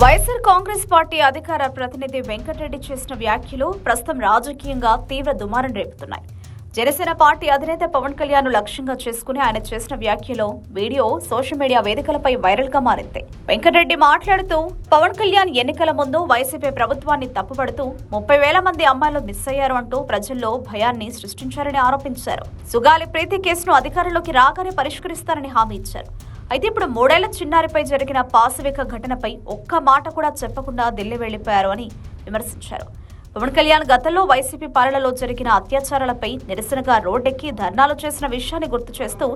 YSR Congress party అధికార ప్రతినిధి వెంకటరెడ్డి చేసిన వ్యాఖ్యలు ప్రస్తుతం రాజకీయంగా తీవ్ర దుమారం రేపుతున్నాయి. జనసేన పార్టీ అధినేత పవన్ కళ్యాణ్ లక్ష్యంగా చేసుకుని ఆయన చేసిన వ్యాఖ్యలో వీడియో సోషల్ మీడియా వేదికలపై వైరల్గా మారింది. వెంకటరెడ్డి మాట్లాడుతూ పవన్ కళ్యాణ్ ఎన్నికల ముందు వైసీపీ ప్రభుత్వాన్ని తప్పుపడుతూ ముప్పై వేల మంది అమ్మాయిలు మిస్ అయ్యారు అంటూ ప్రజల్లో భయాన్ని సృష్టించారని ఆరోపించారు. సుగాలి ప్రీతి కేసును అధికారంలోకి రాగానే పరిష్కరిస్తారని హామీ ఇచ్చారు. అయితే ఇప్పుడు మూడేళ్ళ చిన్నారిపై జరిగిన పాశవిక ఘటనపై ఒక్క మాట కూడా చెప్పకుండా ఢిల్లీ వెళ్ళిపోయారు అని విమర్శించారు. పవన్ కళ్యాణ్ గతంలో వైసీపీ పాలనలో జరిగిన అత్యాచారాలపై నిరసనగా రోడ్డెక్కి ధర్నాలు చేసిన విషయాన్ని గుర్తు చేస్తూ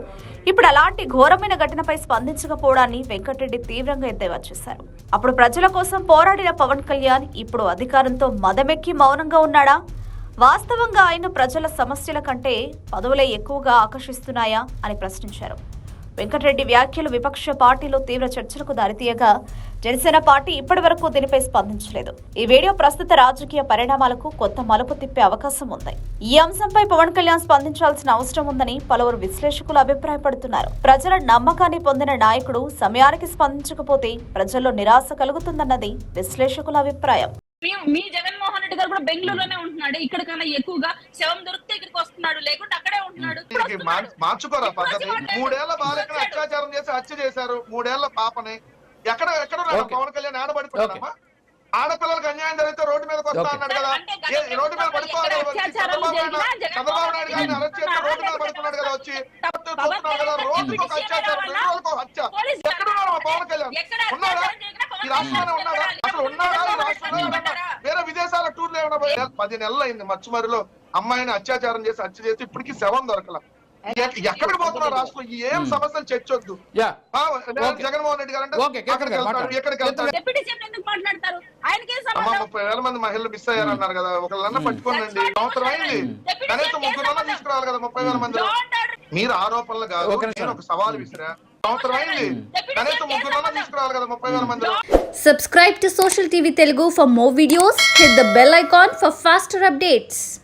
ఇప్పుడు అలాంటి ఘోరమైన ఘటనపై స్పందించకపోవడాన్ని వెంకటరెడ్డి తీవ్రంగా ఎద్దేవా చేశారు. అప్పుడు ప్రజల కోసం పోరాడిన పవన్ కళ్యాణ్ ఇప్పుడు అధికారంతో మదమెక్కి మౌనంగా ఉన్నాడా? వాస్తవంగా ఆయన ప్రజల సమస్యల కంటే పదవులే ఎక్కువగా ఆకర్షిస్తున్నాయా అని ప్రశ్నించారు. వెంకటరెడ్డి వ్యాఖ్యలు విపక్ష పార్టీలో తీవ్ర చర్చలకు దారితీయగా జనసేన పార్టీ ఇప్పటి వరకు దీనిపై స్పందించలేదు. ఈ వీడియో ప్రస్తుత రాజకీయ పరిణామాలకు కొత్త మలుపు తిప్పే అవకాశం ఉంది. ఈ అంశంపై పవన్ కళ్యాణ్ స్పందించాల్సిన అవసరం ఉందని పలువురు విశ్లేషకులు అభిప్రాయపడుతున్నారు. ప్రజల నమ్మకాన్ని పొందిన నాయకుడు సమయానికి స్పందించకపోతే ప్రజల్లో నిరాశ కలుగుతుందన్నది విశ్లేషకుల అభిప్రాయం. మీ- జగన్మోహన్ రెడ్డి గారు కూడా బెంగళూరులోనే ఉంటున్నాడు. ఇక్కడ కన్నా ఎక్కువగా శవం దొరికితే ఇక్కడికి వస్తున్నాడు. లేకుంటే మార్చుకోరా పద్ధతి. మూడేళ్ళ బాలికను. అత్యాచారం చేసి హత్య చేశారు. మూడేళ్ళ పాపని. ఎక్కడ ఎక్కడ. పవన్ కళ్యాణ్ ఆడబడిపోయాడమ్మా ఆడపిల్లలకు అన్యాయం జరిగితే రోడ్డు మీదకి వస్తా. అన్నాడు కదా. రోడ్డు మీద పడుకోవాలి చంద్రబాబు నాయుడు చంద్రబాబు నాయుడు గారిని రెడ్డి అరెస్ట్ చేస్తే రోడ్డు మీద పడుకున్నాడు కదా వచ్చి. చూస్తున్నాడు కదా. రోజుకు ఒక అత్యాచారం రెండు రోజులకు హత్య. ఎక్కడ ఉన్నాడు పవన్ కళ్యాణ్? ఎక్కడ ఉన్నాడా? ఈ రాష్ట్రంలోనే కళ్యాణ్ ఉన్నాడా? అసలు ఉన్నాడా? ఈ రాష్ట్రంలో? వేరే విదేశాల టూర్లు ఏమైనా పోయి- పది నెలలు అయింది మచ్చుమరిలో. అమ్మాయిని అత్యాచారం చేసి హత్య చేసి ఇప్పటికీ శవం దొరకల. ఎక్- ఎక్కడికి పోతున్నారు రాష్ట్రం ఈ ఏం సమస్యలు చర్చొద్దు. జగన్మోహన్ రెడ్డి గారు అంటే. ఎక్కడికి వెళ్తాడు డిప్యూటీ సీఎం ఎందుకు మాట్లాడతారు? ఆయనకేం అమ్మ సంబంధం? ముప్పై వేల మంది మహిళలు మిస్ అయ్యారు అన్నారు కదా. ఒకళ్ళన్నా పట్టుకోనండి. సంవత్సరం అయింది కనీసం ముగ్గురు తీసుకురావాలి కదా ముప్పై వేల మంది. మీరు ఆరోపణలు కాదు. నేను ఒక సవాల్ విసిరా. సంవత్సరం అయింది కనీసం ముగ్గురు తీసుకురావాలి కదా ముప్పై వేల మంది Subscribe to Social TV Telugu for more videos. Hit the bell icon for faster updates.